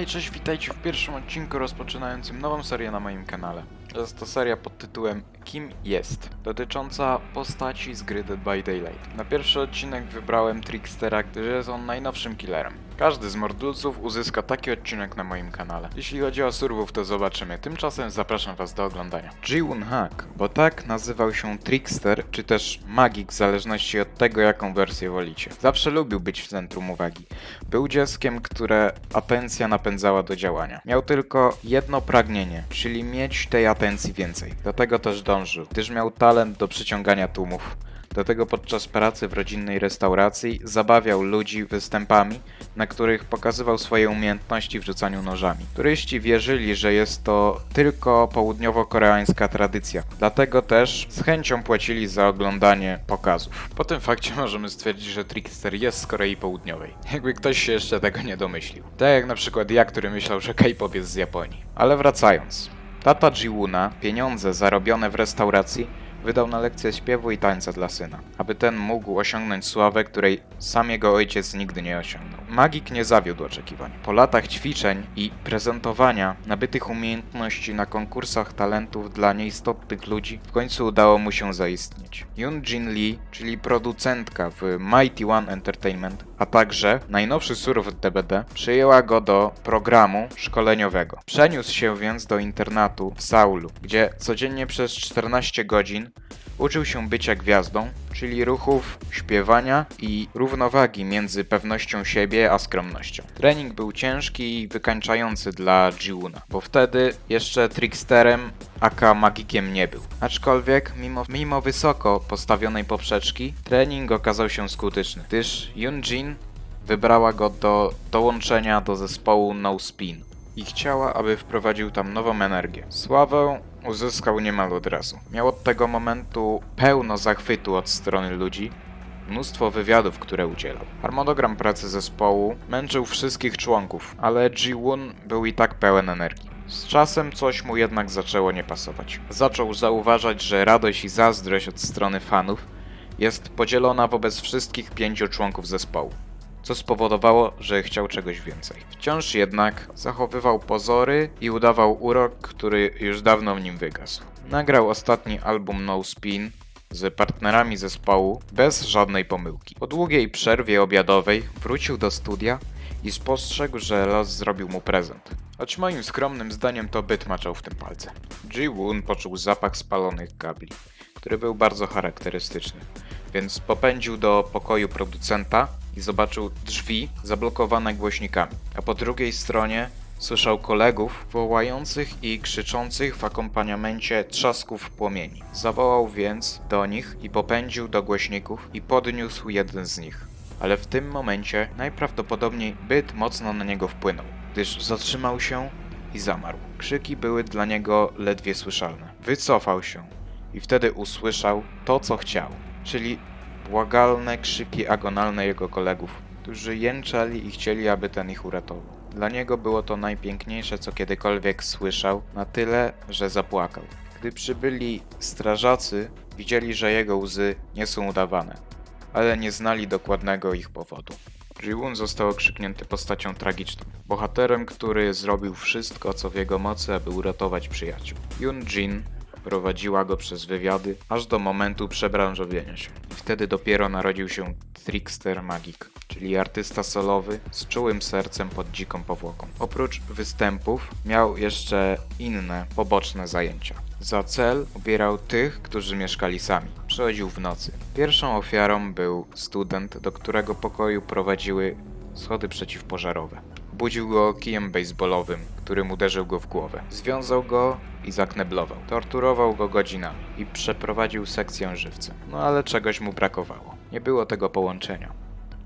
i cześć, witajcie w pierwszym odcinku rozpoczynającym nową serię na moim kanale. Jest to seria pod tytułem Kim jest? Dotycząca postaci z gry by Daylight. Na pierwszy odcinek wybrałem Trickstera, gdyż jest on najnowszym killerem. Każdy z mordulców uzyska taki odcinek na moim kanale. Jeśli chodzi o surwów, to zobaczymy. Tymczasem zapraszam was do oglądania. Jiwon Hack, bo tak nazywał się Trickster, czy też Magik, w zależności od tego, jaką wersję wolicie. Zawsze lubił być w centrum uwagi. Był dzieckiem, które atencja napędzała do działania. Miał tylko jedno pragnienie, czyli mieć tej atencji więcej. Do tego też dążył, gdyż miał talent do przyciągania tłumów. Dlatego podczas pracy w rodzinnej restauracji zabawiał ludzi występami, na których pokazywał swoje umiejętności w rzucaniu nożami. Turyści wierzyli, że jest to tylko południowo-koreańska tradycja, dlatego też z chęcią płacili za oglądanie pokazów. Po tym fakcie możemy stwierdzić, że Trickster jest z Korei Południowej. Jakby ktoś się jeszcze tego nie domyślił. Tak jak na przykład ja, który myślał, że K-pop jest z Japonii. Ale wracając. Tata Jiwuna pieniądze zarobione w restauracji wydał na lekcję śpiewu i tańca dla syna, aby ten mógł osiągnąć sławę, której sam jego ojciec nigdy nie osiągnął. Magik nie zawiódł oczekiwań. Po latach ćwiczeń i prezentowania nabytych umiejętności na konkursach talentów dla nieistotnych ludzi, w końcu udało mu się zaistnieć. Yoon Jin Lee, czyli producentka w Mighty One Entertainment, a także najnowszy surf DBD, przyjęła go do programu szkoleniowego. Przeniósł się więc do internatu w Saulu, gdzie codziennie przez 14 godzin uczył się bycia gwiazdą, czyli ruchów, śpiewania i równowagi między pewnością siebie a skromnością. Trening był ciężki i wykańczający dla Jiwuna, bo wtedy jeszcze tricksterem aka magikiem nie był. Aczkolwiek, mimo, mimo wysoko postawionej poprzeczki, trening okazał się skuteczny, gdyż Yunjin wybrała go do dołączenia do zespołu No Spin i chciała, aby wprowadził tam nową energię. Sławę uzyskał niemal od razu. Miał od tego momentu pełno zachwytu od strony ludzi, mnóstwo wywiadów, które udzielał. Harmonogram pracy zespołu męczył wszystkich członków, ale Ji-Woon był i tak pełen energii. Z czasem coś mu jednak zaczęło nie pasować. Zaczął zauważać, że radość i zazdrość od strony fanów jest podzielona wobec wszystkich pięciu członków zespołu co spowodowało, że chciał czegoś więcej. Wciąż jednak zachowywał pozory i udawał urok, który już dawno w nim wygasł. Nagrał ostatni album No Spin z partnerami zespołu bez żadnej pomyłki. Po długiej przerwie obiadowej wrócił do studia i spostrzegł, że los zrobił mu prezent. Choć moim skromnym zdaniem to byt maczał w tym palce. Ji-Woon poczuł zapach spalonych kabli, który był bardzo charakterystyczny, więc popędził do pokoju producenta i zobaczył drzwi zablokowane głośnikami, a po drugiej stronie słyszał kolegów wołających i krzyczących w akompaniamencie trzasków płomieni. Zawołał więc do nich i popędził do głośników i podniósł jeden z nich. Ale w tym momencie najprawdopodobniej byt mocno na niego wpłynął, gdyż zatrzymał się i zamarł. Krzyki były dla niego ledwie słyszalne. Wycofał się i wtedy usłyszał to, co chciał, czyli błagalne krzyki agonalne jego kolegów, którzy jęczeli i chcieli, aby ten ich uratował. Dla niego było to najpiękniejsze, co kiedykolwiek słyszał, na tyle, że zapłakał. Gdy przybyli strażacy, widzieli, że jego łzy nie są udawane, ale nie znali dokładnego ich powodu. Jiwon został okrzyknięty postacią tragiczną, bohaterem, który zrobił wszystko, co w jego mocy, aby uratować przyjaciół. Yun Jin prowadziła go przez wywiady, aż do momentu przebranżowienia się. I wtedy dopiero narodził się Trickster Magik, czyli artysta solowy z czułym sercem pod dziką powłoką. Oprócz występów miał jeszcze inne, poboczne zajęcia. Za cel ubierał tych, którzy mieszkali sami. Przychodził w nocy. Pierwszą ofiarą był student, do którego pokoju prowadziły schody przeciwpożarowe. Budził go kijem baseballowym, którym uderzył go w głowę. Związał go i zakneblował. Torturował go godzinami i przeprowadził sekcję żywcem. No ale czegoś mu brakowało. Nie było tego połączenia.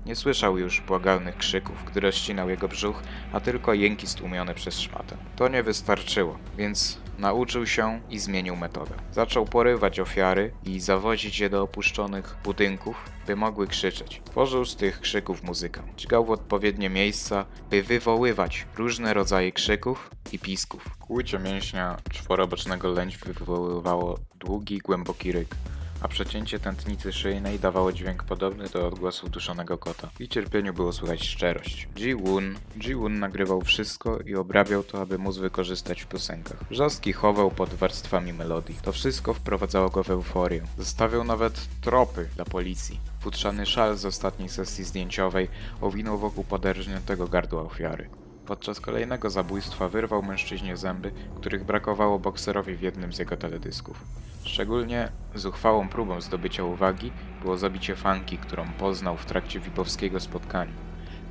Nie słyszał już błagalnych krzyków, gdy rozcinał jego brzuch, a tylko jęki stłumione przez szmatę. To nie wystarczyło, więc nauczył się i zmienił metodę. Zaczął porywać ofiary i zawozić je do opuszczonych budynków, by mogły krzyczeć. Tworzył z tych krzyków muzykę. Dźgał w odpowiednie miejsca, by wywoływać różne rodzaje krzyków i pisków. Kłucie mięśnia czworobocznego lędź wywoływało długi, głęboki ryk, a przecięcie tętnicy szyjnej dawało dźwięk podobny do odgłosów duszonego kota. W cierpieniu było słychać szczerość. Ji-Woon Ji-Woon nagrywał wszystko i obrabiał to, aby móc wykorzystać w piosenkach. Wrzaski chował pod warstwami melodii. To wszystko wprowadzało go w euforię. Zostawiał nawet tropy dla policji. Futrzany szal z ostatniej sesji zdjęciowej owinął wokół poderżniętego gardła ofiary. Podczas kolejnego zabójstwa wyrwał mężczyźnie zęby, których brakowało bokserowi w jednym z jego teledysków. Szczególnie zuchwałą próbą zdobycia uwagi było zabicie fanki, którą poznał w trakcie wibowskiego spotkania.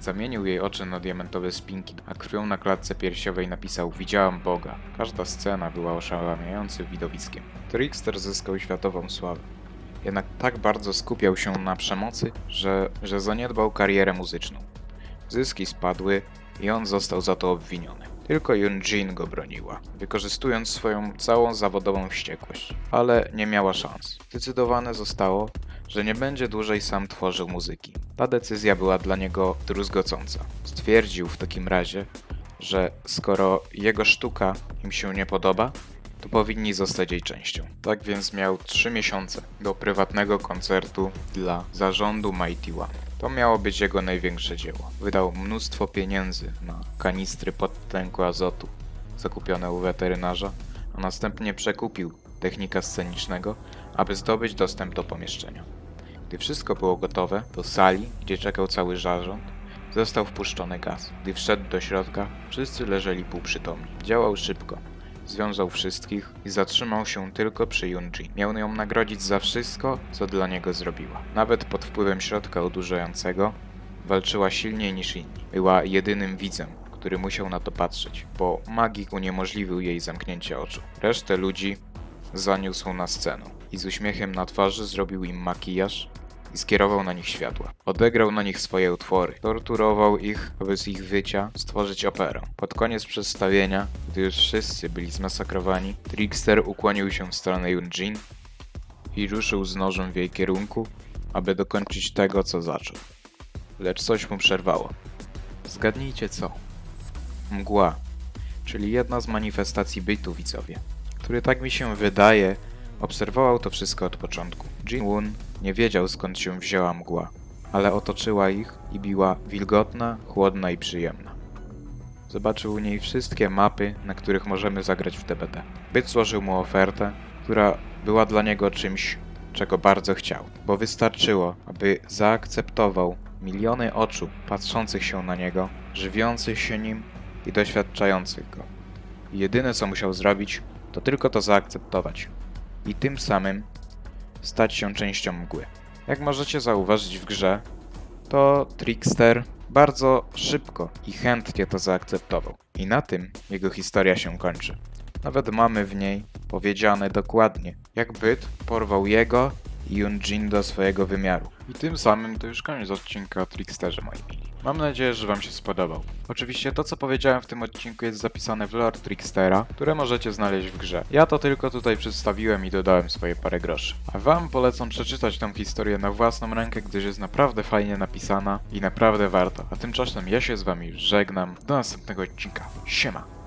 Zamienił jej oczy na diamentowe spinki, a krwią na klatce piersiowej napisał Widziałam Boga. Każda scena była oszałamiającym widowiskiem. Trickster zyskał światową sławę. Jednak tak bardzo skupiał się na przemocy, że, że zaniedbał karierę muzyczną. Zyski spadły i on został za to obwiniony. Tylko Yun-Jin go broniła, wykorzystując swoją całą zawodową wściekłość, ale nie miała szans. Zdecydowane zostało, że nie będzie dłużej sam tworzył muzyki. Ta decyzja była dla niego druzgocąca. Stwierdził w takim razie, że skoro jego sztuka im się nie podoba, to powinni zostać jej częścią. Tak więc miał 3 miesiące do prywatnego koncertu dla zarządu Mighty One. To miało być jego największe dzieło. Wydał mnóstwo pieniędzy na kanistry podtlenku azotu zakupione u weterynarza, a następnie przekupił technika scenicznego, aby zdobyć dostęp do pomieszczenia. Gdy wszystko było gotowe, do sali, gdzie czekał cały zarząd, został wpuszczony gaz. Gdy wszedł do środka, wszyscy leżeli półprzytomni. Działał szybko. Związał wszystkich i zatrzymał się tylko przy Yunji. Miał ją nagrodzić za wszystko, co dla niego zrobiła. Nawet pod wpływem środka odurzającego walczyła silniej niż inni. Była jedynym widzem, który musiał na to patrzeć, bo magik uniemożliwił jej zamknięcie oczu. Resztę ludzi zaniósł na scenę i z uśmiechem na twarzy zrobił im makijaż i skierował na nich światła. Odegrał na nich swoje utwory. Torturował ich, aby z ich wycia stworzyć operę. Pod koniec przedstawienia, gdy już wszyscy byli zmasakrowani, Trickster ukłonił się w stronę Yunjin i ruszył z nożem w jej kierunku, aby dokończyć tego, co zaczął. Lecz coś mu przerwało. Zgadnijcie co? Mgła, czyli jedna z manifestacji bytu widzowie, który tak mi się wydaje, obserwował to wszystko od początku. Jin-Woon nie wiedział skąd się wzięła mgła, ale otoczyła ich i biła wilgotna, chłodna i przyjemna. Zobaczył u niej wszystkie mapy, na których możemy zagrać w TBT. Byt złożył mu ofertę, która była dla niego czymś, czego bardzo chciał, bo wystarczyło, aby zaakceptował miliony oczu patrzących się na niego, żywiących się nim i doświadczających go. I jedyne co musiał zrobić, to tylko to zaakceptować i tym samym stać się częścią mgły. Jak możecie zauważyć w grze, to Trickster bardzo szybko i chętnie to zaakceptował. I na tym jego historia się kończy. Nawet mamy w niej powiedziane dokładnie, jak byt porwał jego Yunjin do swojego wymiaru. I tym samym to już koniec odcinka o Tricksterze, moi mili. Mam nadzieję, że Wam się spodobał. Oczywiście to, co powiedziałem w tym odcinku jest zapisane w lore Trickstera, które możecie znaleźć w grze. Ja to tylko tutaj przedstawiłem i dodałem swoje parę groszy. A Wam polecam przeczytać tę historię na własną rękę, gdyż jest naprawdę fajnie napisana i naprawdę warto. A tymczasem ja się z Wami żegnam. Do następnego odcinka. Siema!